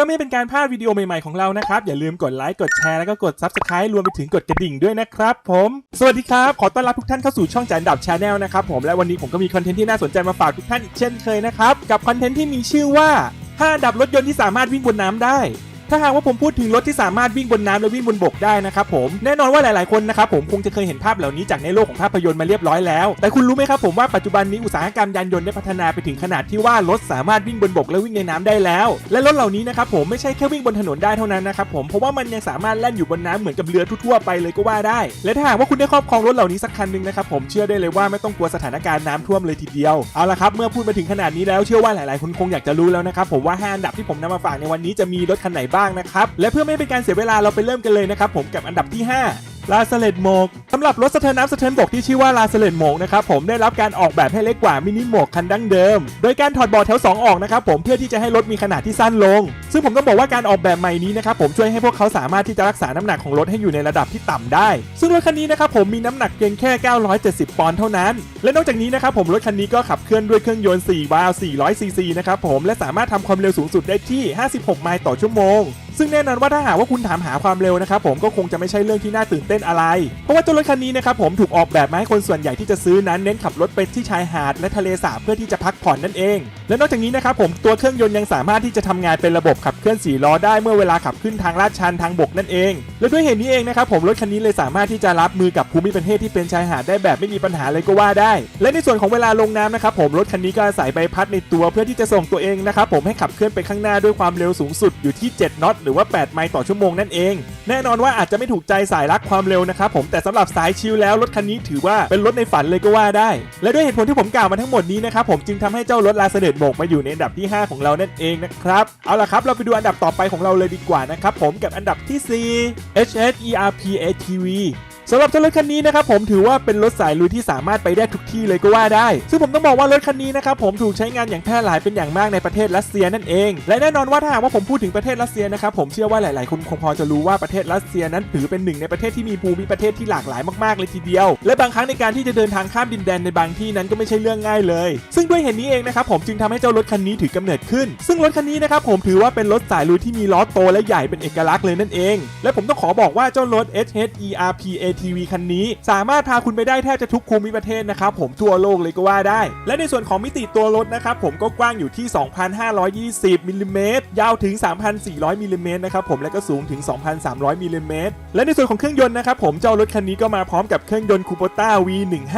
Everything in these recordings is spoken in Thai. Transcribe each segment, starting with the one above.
พื่อไม่เป็นการพลาดวิดีโอใหม่ๆของเรานะครับ อย่าลืมกดไลค์กดแชร์แล้วก็กด Subscribe รวมไปถึงกดกระดิ่งด้วยนะครับผม สวัสดีครับ ขอต้อนรับทุกท่านเข้าสู่ช่องจันดับชาแนลนะครับผมและวันนี้ผมก็มีคอนเทนต์ที่น่าสนใจมาฝากทุกท่านอีกเช่นเคยนะครับกับคอนเทนต์ที่มีชื่อว่า5ดับรถยนต์ที่สามารถวิ่งบนน้ำได้ ถ้าหากว่าผมพูดถึงรถที่สามารถวิ่งบนน้ำและวิ่งบนบกได้นะครับผมแน่นอนว่าหลายๆคนนะครับผมคงจะเคยเห็นภาพเหล่านี้จากในโลกของภาพยนตร์มาเรียบร้อยแล้ว แต่คุณรู้ไหมครับผมว่าปัจจุบันนี้อุตสาหกรรมยานยนต์ได้พัฒนาไปถึงขนาดที่ว่ารถสามารถวิ่งบนบกและวิ่งในน้ำได้แล้ว และรถเหล่านี้นะครับผมไม่ใช่แค่วิ่งบนถนนได้เท่านั้นนะครับผมเพราะว่ามันยังสามารถแล่นอยู่บนน้ำเหมือนกับเรือทั่วๆไปเลยก็ว่าได้และถ้าหากว่าคุณได้ครอบครองรถเหล่านี้สักคันหนึ่งนะครับผมเชื่อได้เลยว่าไม่ต้องกลัวสถานการณ์น้ำท่วมเลยทีเดียวเอาละครับเมื่อพูดมาถึงขนาดนี้แล้วเชื่อว่าหลายๆคนคงอยากจะรู้แล้วนะครับผมว่าห้าอันดับที่ผมนำมาฝากในวันนี้จะมีรถคันไหนบ้างนะครับและเพื่อไม่เป็นการเสียเวลาเราไปเริ่มกันเลยนะครับผมกับอันดับที่ 5 ลาสเลตโมกสำหรับรถสะเทินน้ำสะเทินบกที่ชื่อว่าลาสเลตโมกนะครับผมได้รับการออกแบบให้เล็กกว่ามินิโมกคันดั้งเดิม โดยการถอดเบาะแถว 2 ออกนะครับผมเพื่อที่จะให้รถมีขนาดที่สั้นลง ซึ่งผมต้องบอกว่าการออกแบบใหม่นี้นะครับผมช่วยให้พวกเขาสามารถที่จะรักษาน้ำหนักของรถให้อยู่ในระดับที่ต่ำได้ ซึ่งรถคันนี้นะครับผมมีน้ำหนักเพียงแค่ 970 ปอนด์เท่านั้น และนอกจากนี้นะครับผมรถคันนี้ก็ขับเคลื่อนด้วยเครื่องยนต์4วาล์ว400ซีซีนะครับผมและสามารถทำความเร็วสูงสุดได้ที่ 56 ไมล์ต่อชั่วโมง ซึ่งแน่นอนว่าถ้าหากว่าคุณถามหาความเร็วนะครับผมก็คงจะไม่ใช่เรื่องที่น่าตื่นเต้นอะไร เพราะว่าเจ้ารถคันนี้นะครับผมถูกออกแบบมาให้คนส่วนใหญ่ที่จะซื้อนั้นเน้นขับรถไปที่ชายหาดและทะเลสาบเพื่อที่จะพักผ่อนนั่นเอง และนอกจากนี้นะครับผมตัวเครื่องยนต์ยังสามารถที่จะทำงานเป็นระบบขับเคลื่อนสี่ล้อได้เมื่อเวลาขับขึ้นทางลาดชันทางบกนั่นเอง และด้วยเหตุนี้เองนะครับผมรถคันนี้เลยสามารถที่จะรับมือกับภูมิประเทศที่เป็นชายหาดได้แบบไม่มีปัญหาเลยก็ว่าได้ และในส่วนของเวลาลงน้ำนะครับผมรถคันนี้ก็อาศัยใบพัดในตัวเพื่อที่จะส่งตัวเองนะครับผมให้ขับเคลื่อนไปข้างหน้าด้วยความเร็วสูงสุดอยู่ที่ 7น็อตหรือว่า 8 ไมล์ต่อชั่วโมงนั่นเอง แน่นอนว่าอาจจะไม่ถูกใจสายรักความเร็วนะครับผมแต่สำหรับสายชิลแล้วรถคันนี้ถือว่าเป็นรถในฝันเลยก็ว่าได้ และด้วยเหตุผลที่ผมกล่าวมาทั้งหมดนี้นะครับผมจึงทำให้เจ้ารถลาเสด็จบกมาอยู่ในอันดับที่ 5 ของเรานั่นเองนะครับ เอาล่ะครับ เราไปดูอันดับต่อไปของเราเลยดีกว่านะครับผมกับอันดับที่ 4 HS ERP ATV สำหรับเจ้ารถคันนี้นะครับผมถือว่าเป็นรถสายลุยที่สามารถไปได้ทุกที่เลยก็ว่าได้ ซึ่งผมต้องบอกว่ารถคันนี้นะครับผมถูกใช้งานอย่างแพร่หลายเป็นอย่างมากในประเทศรัสเซียนั่นเอง และแน่นอนว่าถ้าหากว่าผมพูดถึงประเทศรัสเซียนะครับผมเชื่อว่าหลายๆคนคงพอจะรู้ว่าประเทศรัสเซียนั้นถือเป็นหนึ่งในประเทศที่มีภูมิประเทศที่หลากหลายมากๆเลยทีเดียว และบางครั้งในการที่จะเดินทางข้ามดินแดนในบางที่นั้นก็ไม่ใช่เรื่องง่ายเลย ซึ่งด้วยเหตุนี้เองนะครับผมจึงทำให้เจ้ารถคันนี้ถือกำเนิดขึ้น ซึ่งรถคันนี้นะครับผมถือว่าเป็นรถสายลุยที่มีล้อโตและใหญ่เป็นเอกลักษณ์เลยนั่นเอง และผมต้องขอบอกว่าเจ้ารถ HH ERP ATV คันนี้ สามารถพาคุณไปได้แทบจะทุกภูมิประเทศนะครับผมทั่วโลกเลยก็ว่าได้ และในส่วนของมิติตัวรถนะครับผมก็กว้างอยู่ที่ 2,520มิลลิเมตรยาวถึง 3,400มิลลิเมตรนะครับผมและก็สูงถึง 2,300มิลลิเมตรและในส่วนของเครื่องยนต์นะครับผมเจ้ารถคันนี้ก็มาพร้อมกับเครื่องยนต์คูโบต้า V1505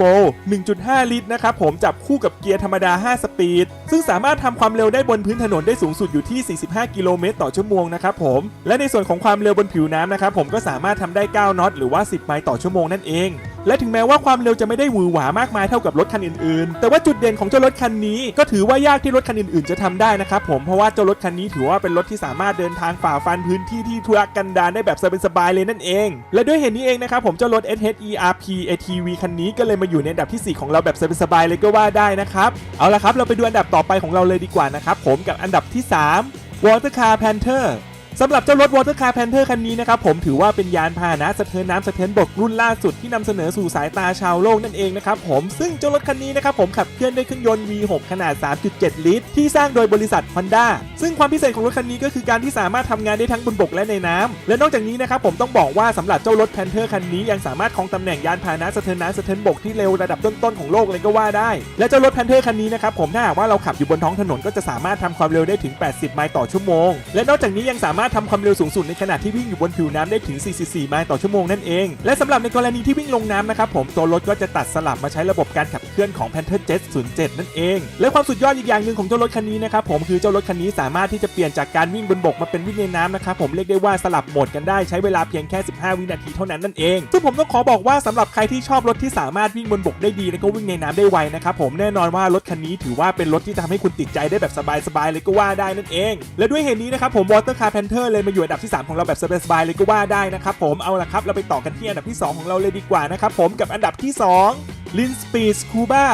4 1.5 ลิตรนะครับผมจับคู่กับเกียร์ธรรมดา 5 สปีด ซึ่งสามารถทำความเร็วได้บนพื้นถนนได้สูงสุดอยู่ที่ 45 กิโลเมตรต่อชั่วโมงนะครับผมและในส่วนของความเร็วบนผิวน้ำนะครับผมก็สามารถทำได้ 9 น็อตหรือว่า 10 ไมล์ต่อชั่วโมงนั่นเอง และถึงแม้ว่าความเร็วจะไม่ได้หวือหวามากมายเท่ากับรถคันอื่นๆ แต่ว่าจุดเด่นของเจ้ารถคันนี้ ก็ถือว่ายากที่รถคันอื่นๆ จะทำได้นะครับผมเพราะว่าเจ้ารถคันนี้ถือว่าเป็นรถที่สามารถเดินทางฝ่าฟันพื้นที่ที่ทุรกันดารได้แบบสบายๆเลยนั่นเอง และด้วยเหตุนี้เองนะครับผมเจ้ารถ SH ERP ATV คันนี้ก็เลยมาอยู่ในอันดับที่ 4 ของเราแบบสบายๆเลยก็ว่าได้นะครับเอาละครับเราไปดูอันดับต่อไปของเราเลยดีกว่านะครับผมกับอันดับที่ 3 Water Car Panther สำหรับเจ้ารถ Water Car Panther คันนี้นะครับผมถือว่าเป็นยานพาหนะสะเทินน้ำสะเทินบกรุ่นล่าสุดที่นำเสนอสู่สายตาชาวโลกนั่นเองนะครับผมซึ่งเจ้ารถคันนี้นะครับผมขับเคลื่อนด้วยเครื่องยนต์ V6 ขนาด 3.7 ลิตร ที่สร้างโดยบริษัท Honda ซึ่งความพิเศษของรถคันนี้ก็คือการที่สามารถทำงานได้ทั้งบนบกและในน้ำและนอกจากนี้นะครับผมต้องบอกว่าสำหรับเจ้ารถ Panther คันนี้ยังสามารถครองตำแหน่งยานพาหนะสะเทินน้ำสะเทินบกที่เร็วระดับต้นๆของโลกเลยก็ว่าได้ และเจ้ารถ Panther คันนี้นะครับผมถ้าหากว่าเราขับอยู่บนท้องถนนก็จะสามารถทำความเร็วได้ถึง 80 ไมล์ต่อชั่วโมง และนอกจากนี้ยังสามารถทำความเร็วสูงสุดในขณะที่วิ่งอยู่บนผิวน้ำได้ถึง 44 ไมล์ต่อชั่วโมงนั่นเอง และสำหรับในกรณีที่วิ่งลงน้ำนะครับผมตัวรถก็จะตัดสลับมาใช้ระบบการขับเคลื่อนของ Panther Jet 07 นั่นเอง และความสุดยอดอีกอย่างหนึ่งของเจ้ารถคันนี้นะครับผมคือเจ้ารถคันนี้สามารถที่จะเปลี่ยนจากการวิ่งบนบกมาเป็นวิ่งในน้ำนะครับผมเรียกได้ว่าสลับโหมดกันได้ใช้เวลาเพียงแค่ 15 วินาทีเท่านั้นนั่นเองซึ่งผมต้องขอบอกว่าสำหรับใครที่ชอบรถที่สามารถวิ่งบนบกได้ดีและก็วิ่งในน้ำได้ไวนะครับผมแน่นอนว่ารถคันนี้ถือว่าเป็นรถที่จะทำให้คุณติดใจได้แบบสบายๆเลยก็ว่าได้นั่นเอง และด้วยเหตุนี้นะครับผม Water Car Panther เลยมาอยู่อันดับที่ 3 ของเราแบบสบายๆเลยก็ว่าได้นะครับผมเอาละครับเราไปต่อกันที่อันดับที่ 2 ของเราเลยดีกว่านะครับผมกับอันดับที่ 2 Lin Speed Scuba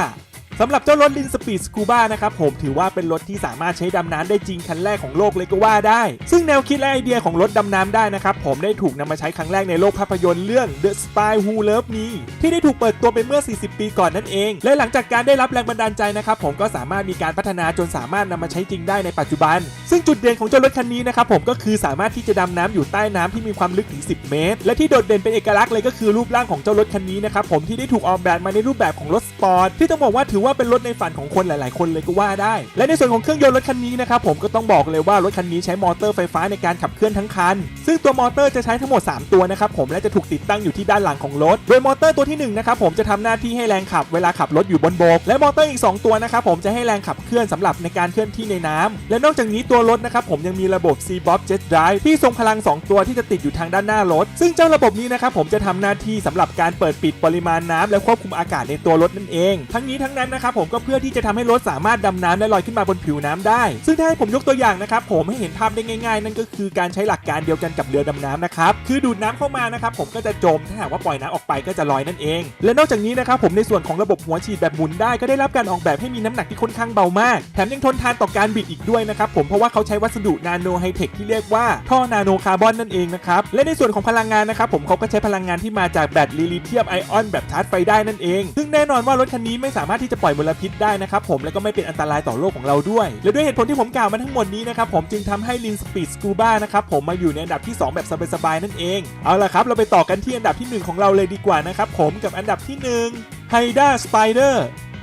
สำหรับเจ้ารถลินสปีดสกูบ้านะครับผมถือว่าเป็นรถที่สามารถใช้ดำน้ำได้จริงคันแรกของโลกเลยก็ว่าได้ ซึ่งแนวคิดและไอเดียของรถดำน้ำได้นะครับผมได้ถูกนำมาใช้ครั้งแรกในโลกภาพยนตร์เรื่อง The Spy Who Loved Me ที่ได้ถูกเปิดตัวไปเมื่อ 40 ปีก่อนนั่นเอง และหลังจากการได้รับแรงบันดาลใจนะครับผมก็สามารถมีการพัฒนาจนสามารถนำมาใช้จริงได้ในปัจจุบัน ซึ่งจุดเด่นของเจ้ารถคันนี้นะครับผมก็คือสามารถที่จะดำน้ำอยู่ใต้น้ำที่มีความลึกถึง 10 เมตร และที่โดดเด่นเป็นเอกลักษณ์เลยก็คือรูปร่างของเจ้ารถคันนี้นะครับผมที่ได้ถูกออกแบบมาในรูปแบบของรถสปอร์ตที่ต้องบอกว่าถือว่าเป็นรถในฝันของคนหลาย ๆ คนเลยก็ว่าได้ และในส่วนของเครื่องยนต์รถคันนี้นะครับผมก็ต้องบอกเลยว่ารถคันนี้ใช้มอเตอร์ไฟฟ้าในการขับเคลื่อนทั้งคัน ซึ่งตัวมอเตอร์จะใช้ทั้งหมด 3 ตัวนะครับผมและจะถูกติดตั้งอยู่ที่ด้านหลังของรถ โดยมอเตอร์ตัวที่1นะครับผมจะทำหน้าที่ให้แรงขับเวลาขับรถอยู่บนบก และมอเตอร์อีก 2 ตัวนะครับผมจะให้แรงขับเคลื่อนสำหรับในการเคลื่อนที่ในน้ำและนอกจากนี้ตัวรถนะครับผมยังมีระบบ c b o b Jet Drive ที่ทรงพลัง 2 ตัวที่จะติดอยู่ทางด้านหน้ารถ ซึ่งเจ้าระบบนี้นะครับผมจะทำหน้าที่สำหรับการเปิดปิดปริมาณน้ำและควบคุมอากาศในตัวรถนั่นเอง ทั้งนี้ทั้งนั้นนะครับผมก็เพื่อที่จะทำให้รถสามารถดำน้ำและลอยขึ้นมาบนผิวน้ำได้ ซึ่งถ้าให้ผมยกตัวอย่างนะครับผมให้เห็นภาพได้ง่าย ๆ นั่นก็คือการใช้หลักการเดียวกันกับเรือดำน้ำนะครับคือดูดน้ำเข้ามานะครับผมก็จะจมถ้าหากว่าปล่อยน้ำออกไปก็จะลอยนั่นเอง และนอกจากนี้นะครับผมในส่วนของระบบหัวฉีดแบบหมุนได้ก็ได้รับการออกแบบให้มีน้ำหนักที่ค่อนข้างเบามาก แถมยังทนทานต่อการบิดอีกด้วยนะครับผมเพราะว่าเขาใช้วัสดุนาโนไฮเทคที่เรียกว่าท่อนาโนคาร์บอนนั่นเองนะครับและในส่วนของพลังงานนะครับผมเขาก็ใช้พลังงานที่มาจากแบตลิลิเทียมไอออนแบบชาร์จไฟได้นั่นเอง ซึ่งแน่นอนว่ารถคันนี้ไม่สามารถที่จะปล่อยมลพิษได้นะครับผมและก็ไม่เป็นอันตรายต่อโลกของเราด้วย และด้วยเหตุผลที่ผมกล่าวมาทั้งหมดนี้นะครับผมจึงทำให้ลินสปีดสกูบ้านะครับผมมาอยู่ในอันดับที่ 2 แบบสบายๆนั่นเอง เอาละครับเราไปต่อกันที่อันดับที่ 1 ของเราเลยดีกว่านะครับผมกับอันดับที่1 h y d a Spider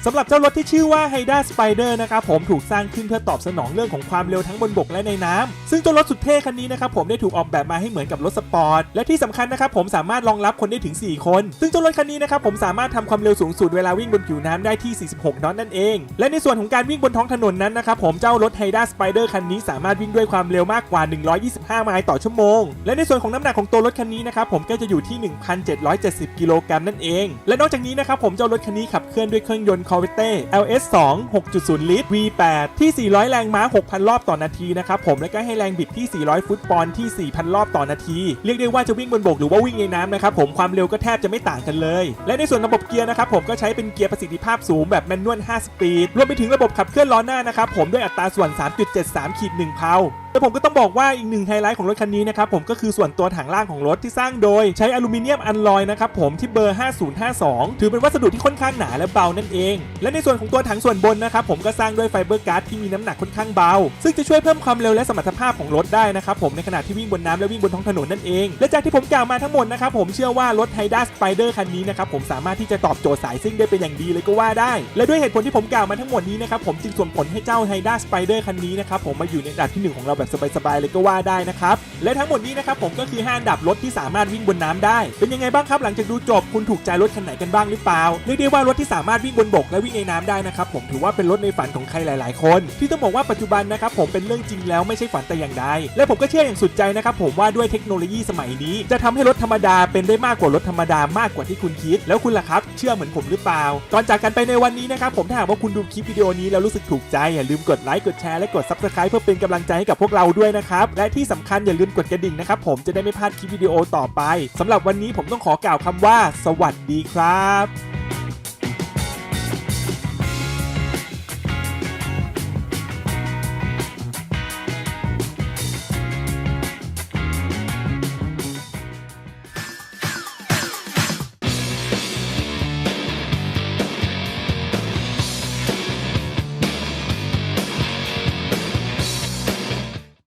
สำหรับเจ้ารถที่ชื่อว่า h y d a Spider นะครับผมถูกสร้างขึ้นเพื่อตอบสนองเรื่องของความเร็วทั้งบนบกและในน้ำซึ่งเจ้ารถสุดเท่คันนี้นะครับผมได้ถูกออกแบบมาให้เหมือนกับรถสปอร์ต และที่สำคัญนะครับผมสามารถรองรับคนได้ถึง 4 คน ซึ่งเจ้ารถคันนี้นะครับผมสามารถทำความเร็วสูงสุดเวลาวิ่งบนผิวน้ำได้ที่ 46 นอตนั่นเอง และในส่วนของการวิ่งบนท้องถนนนั้นนะครับผมเจ้ารถ h y d a Spider คันนี้สามารถวิ่งด้วยความเร็วมากกว่า 125 ไมล์ต่อชั่วโมง และในส่วนของน้ำหนักของตัวรถคันนี้นะครับผมก็จะอยู่ที่ 1,770 กิโลกรัมนั่นเอง และนอกจากนี้นะครับผมเจ้ารถคันนี้ขับเคลื่อนด้วยเครื่องยนต์ Corvette LS2 6.0 ลิตร V8 ที่ 400 แรงม้า 6,000 รอบต่อนาทีนะครับผมและก็ให้แรงบิดที่ 400 ฟุตปอนด์ที่ 4,000 รอบต่อนาที เรียกได้ว่าจะวิ่งบนบกหรือว่าวิ่งในน้ำนะครับผมความเร็วก็แทบจะไม่ต่างกันเลย และในส่วนระบบเกียร์นะครับผมก็ใช้เป็นเกียร์ประสิทธิภาพสูงแบบแมนนวล5สปีดรวมไปถึงระบบขับเคลื่อนล้อหน้านะครับผมด้วยอัตราส่วน 3.73ขีด1เพา แต่ผมก็ต้องบอกว่าอีกหนึ่งไฮไลท์ของรถคันนี้นะครับผมก็คือส่วนตัวถังล่างของรถที่สร้างโดย ใช้อลูมิเนียมอัลลอยนะครับผมที่เบอร์ 5052 ถือเป็นวัสดุที่ค่อนข้างหนาและเบานั่นเอง และในส่วนของตัวถังส่วนบนนะครับผมก็สร้างด้วยไฟเบอร์การ์ดที่มีน้ำหนักค่อนข้างเบา ซึ่งจะช่วยเพิ่มความเร็วและสมรรถภาพของรถได้นะครับผมในขณะที่วิ่งบนน้ำและวิ่งบนท้องถนนนั่นเอง และจากที่ผมกล่าวมาทั้งหมดนะครับผมเชื่อว่ารถไฮด้าสไปเดอร์คันนี้นะครับผมสามารถที่จะตอบโจทย์สายซิ่งได้เป็นอย่างดีเลยก็ว่าได้ และด้วยเหตุผลที่ผมกล่าวมาทั้งหมดนี้นะครับผมจึงส่งผลให้เจ้าไฮด้าสไปเดอร์คันนี้นะครับผมมาอยู่ในอันดับที่หนึ่งของเราแบบสบายๆเลยก็ว่าได้นะครับ และทั้งหมดนี้นะครับผมก็คือ5อันดับรถที่สามารถวิ่งบนน้ำได้ เป็นยังไงบ้างครับหลังจากดูจบคุณถูกใจรถคันไหนกันบ้างหรือเปล่าเรียกได้ว่ารถที่สามารถวิ่งบนบกและวิ่งในน้ำได้นะครับผมถือว่าเป็นรถในฝันของใครหลาย ๆ คน ที่ต้องบอกว่าปัจจุบันนะครับผมเป็นเรื่องจริงแล้วไม่ใช่ฝันแต่อย่างใดและผมก็เชื่ออย่างสุดใจนะครับผมว่าด้วยเทคโนโลยีสมัยนี้ จะทำให้รถธรรมดาเป็นได้มากกว่ารถธรรมดามากกว่าที่คุณคิด แล้วคุณล่ะครับ เชื่อเหมือนผมหรือเปล่า ก่อนจากกันไปในวันนี้นะครับผมถ้าหากว่าคุณดูคลิปวิดีโอนี้แล้วรู้สึกถูกใจอย่าลืมกดไลค์กดแชร์และกด subscribe เพื่อเป็นกำลังใจให้กับพวกเราด้วยนะครับ และที่สำคัญอย่าลืมกดกระดิ่งนะครับ ผมจะได้ไม่พลาดคลิปวิดีโอต่อไปสำหรับวันนี้ผมต้องขอกล่าวคำว่า สวัสดีครับ